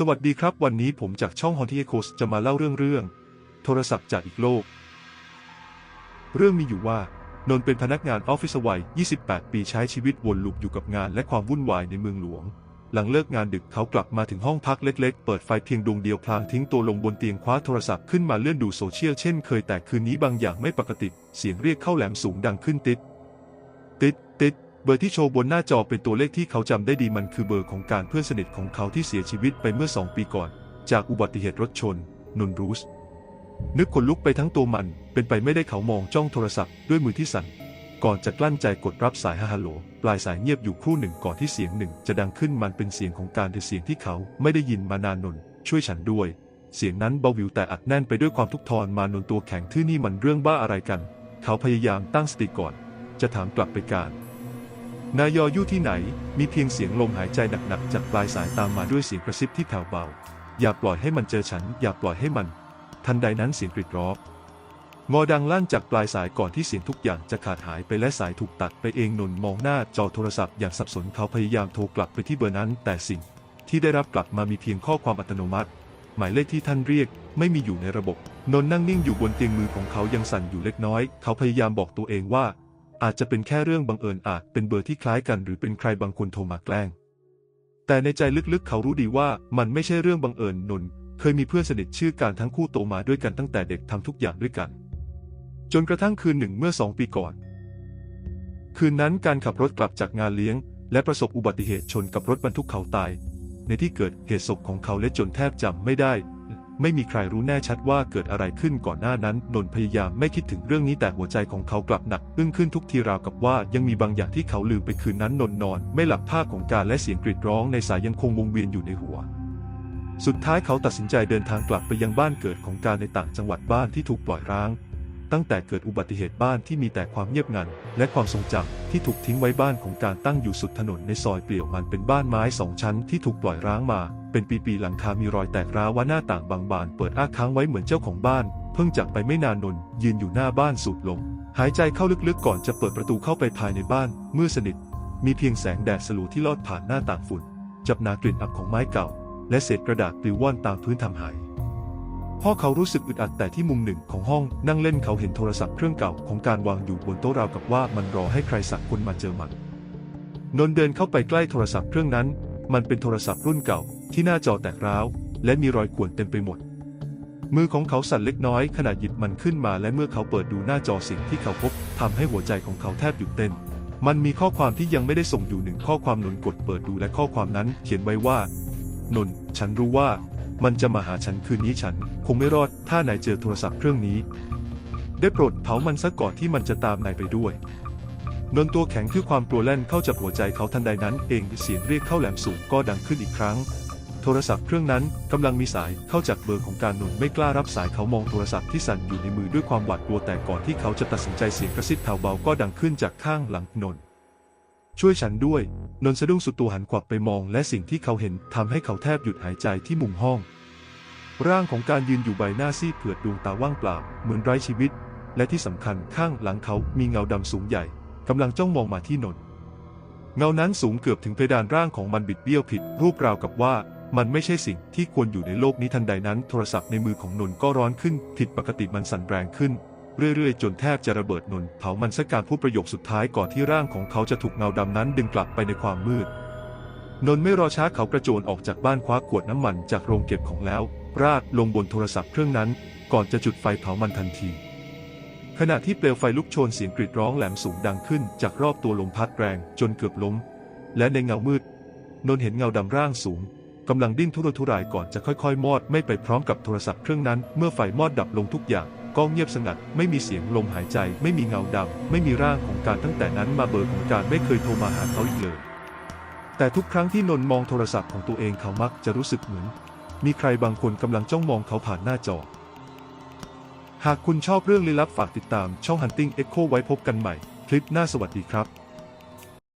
สวัสดีครับ วันนี้ผมจากช่อง h o n t y e c o s จะมาเล่าเรื่องเรื่อง โทรศัพท์จากอีกโลก เรื่องมีอยู่ว่านนท์เป็นพนักงานออฟฟิศวัย 28 ปีใช้ชีวิตวนลูปอยู่กับงานและความวุ่นวายในเมืองหลวง หลังเลิกงานดึกเขากลับมาถึงห้องพักเล็ก ๆ เปิดไฟเพียงดวงเดียวพลางทิ้งตัวลงบนเตียงคว้าโทรศัพท์ขึ้นมาเลื่อนดูโซเชียลเช่นเคยแต่คืนนี้บางอย่างไม่ปกติ เสียงเรียกเข้าแหลมสูงดังขึ้นติด ติดติด เบอร์ที่โชว์บนหน้าจอเป็นตัวเลขที่เขาจำได้ดีมันคือเบอร์ของการเพื่อนสนิทของเขาที่เสียชีวิตไปเมื่อสองปีก่อน จากอุบัติเหตุรถชนนนรูส นึกขนลุกไปทั้งตัวมันเป็นไปไม่ได้เขามองจ้องโทรศัพท์ด้วยมือที่สั่นก่อนจะกลั้นใจกดรับสายฮัลโหล ปลายสายเงียบอยู่ครู่หนึ่งก่อนที่เสียงหนึ่ง จะดังขึ้นมันเป็นเสียงของการแต่เสียงที่เขาไม่ได้ยินมานานนนช่วยฉันด้วย เสียงนั้นเบาวิวแต่อัดแน่นไปด้วยความทุกข์ทรมานนตัวแข็งทื่อนี่มันเรื่องบ้าอะไรกัน เขาพยายามตั้งสติก่อน จะถามกลับไปการ นายอยู่ที่ไหน มีเพียงเสียงลมหายใจหนักๆจากปลายสายตามมาด้วยเสียงกระซิบที่แผ่วเบา อย่าปล่อยให้มันเจอฉัน อย่าปล่อยให้มัน ทันใดนั้นเสียงกรีดร้องงอดังลั่นจากปลายสายก่อนที่เสียงทุกอย่างจะขาดหายไปและสายถูกตัดไปเองนนมองหน้าจอโทรศัพท์อย่างสับสนเขาพยายามโทรกลับไปที่เบอร์นั้น แต่สิ่งที่ได้รับกลับมามีเพียงข้อความอัตโนมัติ หมายเลขที่ท่านเรียก ไม่มีอยู่ในระบบ นนนั่งนิ่งอยู่บนเตียงมือของเขายังสั่นอยู่เล็กน้อย เขาพยายามบอกตัวเองว่า อาจจะเป็นแค่เรื่องบังเอิญอาจเป็นเบอร์ที่คล้ายกันหรือเป็นใครบางคนโทรมาแกล้ง แต่ในใจลึกๆเขารู้ดีว่ามันไม่ใช่เรื่องบังเอิญนนท์เคยมีเพื่อนสนิทชื่อการทั้งคู่โตมาด้วยกันตั้งแต่เด็กทำทุกอย่างด้วยกัน จนกระทั่งคืนหนึ่งเมื่อสองปีก่อน คืนนั้นการขับรถกลับจากงานเลี้ยง และประสบอุบัติเหตุชนกับรถบรรทุกเขาตาย ในที่เกิดเหตุศพของเขาและจนแทบจำไม่ได้ ไม่มีใครรู้แน่ชัดว่าเกิดอะไรขึ้นก่อนหน้านั้นนนทพยายามไม่คิดถึงเรื่องนี้แต่หัวใจของเขากลับหนักอึ้งขึ้นทุกทีราวกับว่ายังมีบางอย่างที่เขาลืมไปคืนนั้นนนทนอน ไม่หลับภาพของการและเสียงกรีดร้องในสายยังคงวงเวียนอยู่ในหัว สุดท้ายเขาตัดสินใจเดินทางกลับไปยังบ้านเกิดของการในต่างจังหวัดบ้านที่ถูกปล่อยร้าง ตั้งแต่เกิดอุบัติเหตุบ้านที่มีแต่ความเงียบงัน และความทรงจำที่ถูกทิ้งไว้บ้านของการตั้งอยู่สุดถนนในซอยเปลี่ยวมันเป็นบ้านไม้สองชั้นที่ถูกปล่อยร้างมา เป็นปีๆหลังคา มีรอยแตกร้าวว่าหน้าต่างบางบานเปิดอ้าค้างไว้เหมือนเจ้าของบ้าน เพิ่งจากไปไม่นานนนยืนอยู่หน้าบ้านสูดลมหายใจเข้าลึกๆก่อนจะเปิดประตูเข้าไปภายในบ้านมืดสนิท มีเพียงแสงแดดสลัวที่ลอดผ่านหน้าต่างฝุ่น จับนากลิ่นอับของไม้เก่า และเศษกระดาษปลิวว่อนตามพื้นทำหายพ่อเขารู้สึกอึดอัดแต่ที่มุมหนึ่งของห้องนั่งเล่นเขาเห็นโทรศัพท์เครื่องเก่าของการวางอยู่บนโต๊ะราวกับว่ามันรอให้ใครสักคนมาเจอมันนนเดินเข้าไปใกล้โทรศัพท์เครื่องนั้น มันเป็นโทรศัพท์รุ่นเก่า ที่หน้าจอแตกร้าว และมีรอยข่วนเต็มไปหมด มือของเขาสั่นเล็กน้อยขณะหยิบมันขึ้นมาและเมื่อเขาเปิดดูหน้าจอสิ่งที่เขาพบทำให้หัวใจของเขาแทบหยุดเต้น มันมีข้อความที่ยังไม่ได้ส่งอยู่หนึ่งข้อความนนท์กดเปิดดูและข้อความนั้นเขียนไว้ว่านนท์ฉันรู้ว่า มันจะมาหาฉันคืนนี้ฉัน คงไม่รอดถ้านายเจอโทรศัพท์เครื่องนี้ ได้โปรดเผามันซะก่อนที่มันจะตามนายไปด้วยนนท์ตัวแข็งคือความกลัวแล่นเข้าจับหัวใจเขาทันใดนั้นเองเสียงเรียกเข้าแหลมสูงก็ดังขึ้นอีกครั้ง โทรศัพท์เครื่องนั้นกำลังมีสายเข้าจากเบอร์ของการนนท์ไม่กล้ารับสายเขามองโทรศัพท์ที่สั่นอยู่ในมือด้วยความหวาดกลัวแต่ก่อนที่เขาจะตัดสินใจเสียงกระซิบแผ่วเบาก็ดังขึ้นจากข้างหลังนนท์ช่วยฉันด้วย นนท์สะดุ้งสุดตัวหันขวับไปมอง และสิ่งที่เขาเห็นทำให้เขาแทบหยุดหายใจที่มุมห้อง ร่างของการยืนอยู่ใบหน้าซีดเผือดดวงตาว่างเปล่า เหมือนไร้ชีวิต และที่สำคัญข้างหลังเขามีเงาดำสูงใหญ่กำลังจ้องมองมาที่นนท์เงานั้นสูงเกือบถึงเพดานร่างของมันบิดเบี้ยวผิดรูปราวกับว่า มันไม่ใช่สิ่งที่ควรอยู่ในโลกนี้ทันใดนั้นโทรศัพท์ในมือของนนท์ก็ร้อนขึ้น ผิดปกติมันสั่นแรงขึ้น เรื่อยๆ จนแทบจะระเบิดนนท์เผามันสักการพูดประโยคสุดท้ายก่อนที่ร่างของเขาจะถูกเงาดำนั้นดึงกลับไปในความมืด นนท์ไม่รอช้าเขากระโจนออกจากบ้านคว้าขวดน้ำมันจากโรงเก็บของแล้ว ราดลงบนโทรศัพท์เครื่องนั้น ก่อนจะจุดไฟเผามันทันทีขณะที่เปลวไฟลุกโชนเสียงกรีดร้องแหลมสูงดังขึ้น จากรอบตัวลมพัดแรงจนเกือบล้ม และในเงามืด นนท์เห็นเงาดำร่างสูง กำลังดิ้นทุรนทุรายก่อนจะค่อยๆ มอดไม่ไปพร้อมกับโทรศัพท์เครื่องนั้น เมื่อไฟมอดดับลงทุกอย่างก็เงียบสงัด ไม่มีเสียงลมหายใจ ไม่มีเงาดำ ไม่มีร่างของการตั้งแต่นั้นมาเบอร์ของการไม่เคยโทรมาหาเขาอีกเลย แต่ทุกครั้งที่นนมองโทรศัพท์ของตัวเองเขามักจะรู้สึกเหมือน มีใครบางคนกำลังจ้องมองเขาผ่านหน้าจอ หากคุณชอบเรื่องลี้ลับฝากติดตามช่อง Hunting Echo ไว้พบกันใหม่ คลิปหน้าสวัสดีครับ